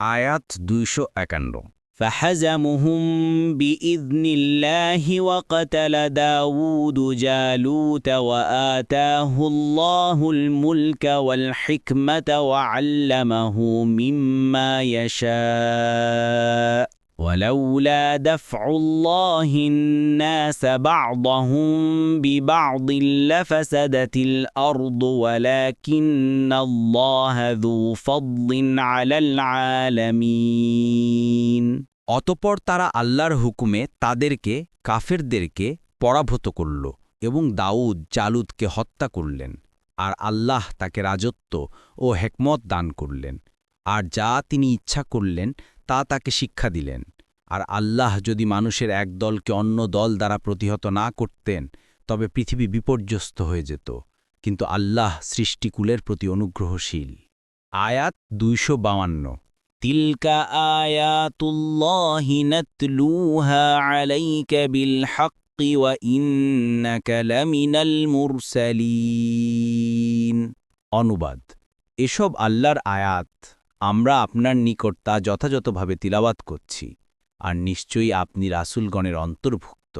আয়াত দুইশো একান্ন فحزمهم بإذن الله وقتل داود جالوت وآتاه الله الملك والحكمة وعلمه مما يشاء ولولا دفع الله الناس بعضهم ببعض لفسدت الأرض ولكن الله ذو فضل على العالمين অতপর তারা আল্লাহর হুকুমে তাদেরকে কাফেরদেরকে পরাভূত করল এবং দাউদ জালুদকে হত্যা করলেন আর আল্লাহ তাকে রাজত্ব ও হেকমত দান করলেন আর যা তিনি ইচ্ছা করলেন তা তাকে শিক্ষা দিলেন আর আল্লাহ যদি মানুষের এক দলকে অন্য দল দ্বারা প্রতিহত না করতেন, তবে পৃথিবী বিপর্যস্ত হয়ে যেত। কিন্তু আল্লাহ সৃষ্টিকুলের প্রতি অনুগ্রহশীল। আয়াত দুইশো বাউান্ন। তিলকা মুরসালিন। অনুবাদ। এসব আল্লাহর আয়াত আমরা আপনার নিকট তা যথাযথভাবে তিলাবাত করছি। আর নিশ্চয়ই আপনি রাসুলগণের অন্তর্ভুক্ত।